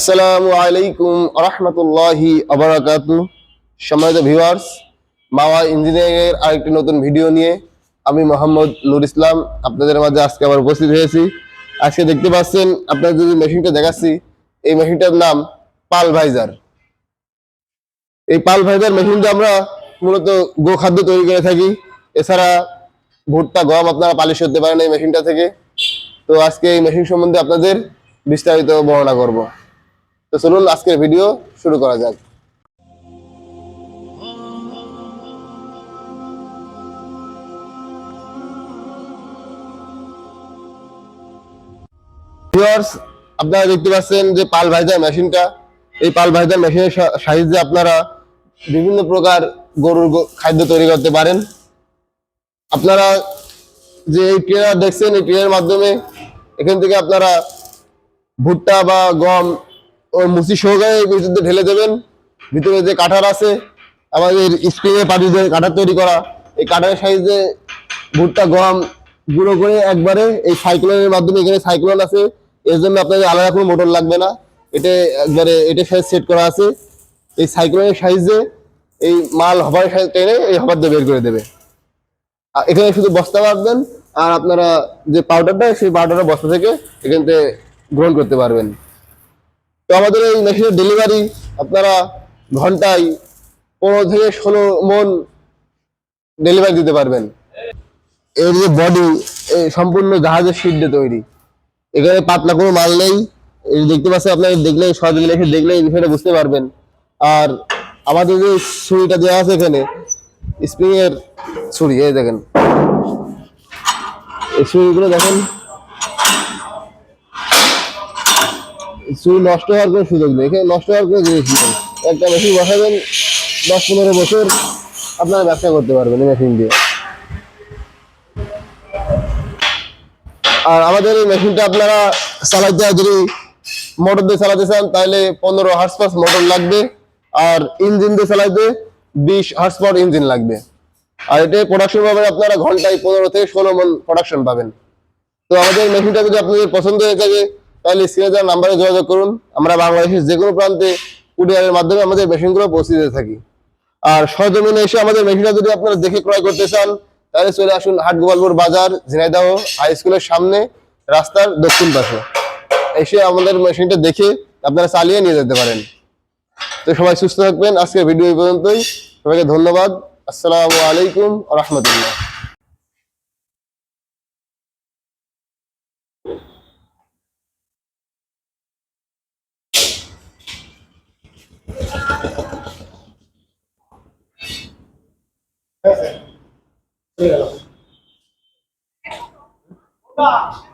আসসালামু আলাইকুম রহমতুল্লাহি আবরাকাত। সম্মানিত ভিউয়ার্স মাওয়া ইঞ্জিনিয়ারিং এর আরেকটি নতুন ভিডিও নিয়ে আমি মোহাম্মদ নুর ইসলাম আপনাদের মাঝে আজকে আবার উপস্থিত হয়েছি। আজকে দেখতে পাচ্ছেন, আপনাদের যে মেশিনটা দেখাচ্ছি, এই মেশিনটার নাম পাল ভাইজার এই পাল ভাইজার মেশিনটা আমরা মূলত গো খাদ্য তৈরি করে থাকি। এছাড়া ভুট্টা, গম আপনারা পালিশ করতে পারেন এই মেশিনটা থেকে। তো আজকে এই মেশিন সম্বন্ধে আপনাদের বিস্তারিত বর্ণনা করব। তো চলুন আজকের ভিডিও শুরু করা যাক। আপনারা দেখতে পাচ্ছেন যে পাল ভাইজার মেশিনটা। এই পাল ভাইজার মেশিনের সাহায্যে আপনারা বিভিন্ন প্রকার গরুর খাদ্য তৈরি করতে পারেন। আপনারা যে এই ট্রেনার দেখছেন, এই ট্রেনের মাধ্যমে এখান থেকে আপনারা ভুট্টা বা গম ও মুসি সহকারে ভিতরে ঢেলে দেবেন। ভিতরে যে কাঠার আছে, আমাদের স্প্রিংয়ের পাটি কাঠার তৈরি করা। এই কাঠার সাইজে ভুট্টা, গম গুঁড়ো করে একবারে এই সাইক্লোনের মাধ্যমে এখানে সাইক্লোন আছে। এর জন্য আপনাদের আলাদা কোনো মোটর লাগবে না। এটা একবারে, এটা সাইজ সেট করা আছে। এই সাইক্লোনের সাইজে এই মাল হবার টেনে এই হবার দিয়ে বের করে দেবে। এখানে শুধু বস্তা রাখবেন আর আপনারা যে পাউডারটা সেই পাউডারটা বস্তা থেকে এখান থেকে গ্রহণ করতে পারবেন। তো আমাদের এই মেশিনের ডেলিভারি আপনারা ঘন্টায় পনেরো থেকে ষোলো মন ডেলিভারি দিতে পারবেন। এর যে বডি এই সম্পূর্ণ জাহাজের দিয়ে তৈরি। এখানে পাতলা কোনো মাল নেই। দেখতে পাচ্ছেন আপনারা দেখলে সরজমিনে এসে দেখলে এই বিষয়টা বুঝতে পারবেন। আর আমাদের যে ছুরিটা দেওয়া আছে এখানে স্প্রিং এর ছুরি, এই দেখেন। এই ছুরিগুলো দেখেন। ছুরি নষ্ট হওয়ার কোনো সুযোগ নেই। এখানে নষ্ট হওয়ার কোনো জিনিস নেই। একটা মেশিন বসাবেন, দশ পনেরো বছর আপনারা ব্যবসা করতে পারবেন এই মেশিন দিয়ে। আর আমাদের এই মেশিনটা আপনারা চালাইতে যদি মোটর দিয়ে চালাতে চান, তাহলে পনেরো হার্স পাস মোটর লাগবে। আর ইঞ্জিন দিয়ে চালাইতে বিশ হার্স পাওয়ার ইঞ্জিন লাগবে। আর এটা প্রোডাকশন পাবেন আপনারা ঘন্টায় পনেরো থেকে ষোলো মন প্রোডাকশন পাবেন। তো আমাদের মেশিনটা যদি আপনাদের পছন্দ হয়ে থাকে তাহলে দেওয়া নাম্বারে যোগাযোগ করুন। আমরা বাংলাদেশের যে কোনো প্রান্তে কুরিয়ারের মাধ্যমে আমাদের মেশিনগুলো পৌঁছে দিয়ে থাকি। আর সরজমিনে এসে আমাদের মেশিনটা যদি আপনারা দেখে ক্রয় করতে চান, তাহলে চলে আসুন হাট গোপালপুর বাজার, ঝিনাইদহ হাই স্কুলের সামনে, রাস্তার দক্ষিণ পাশে। এসে আমাদের মেশিনটা দেখে আপনারা চালিয়ে নিয়ে যেতে পারেন। তো সবাই সুস্থ থাকবেন। আজকের ভিডিও এই পর্যন্তই। সবাইকে ধন্যবাদ। আসসালামু আলাইকুম রহমতুল্লাহ। Opa!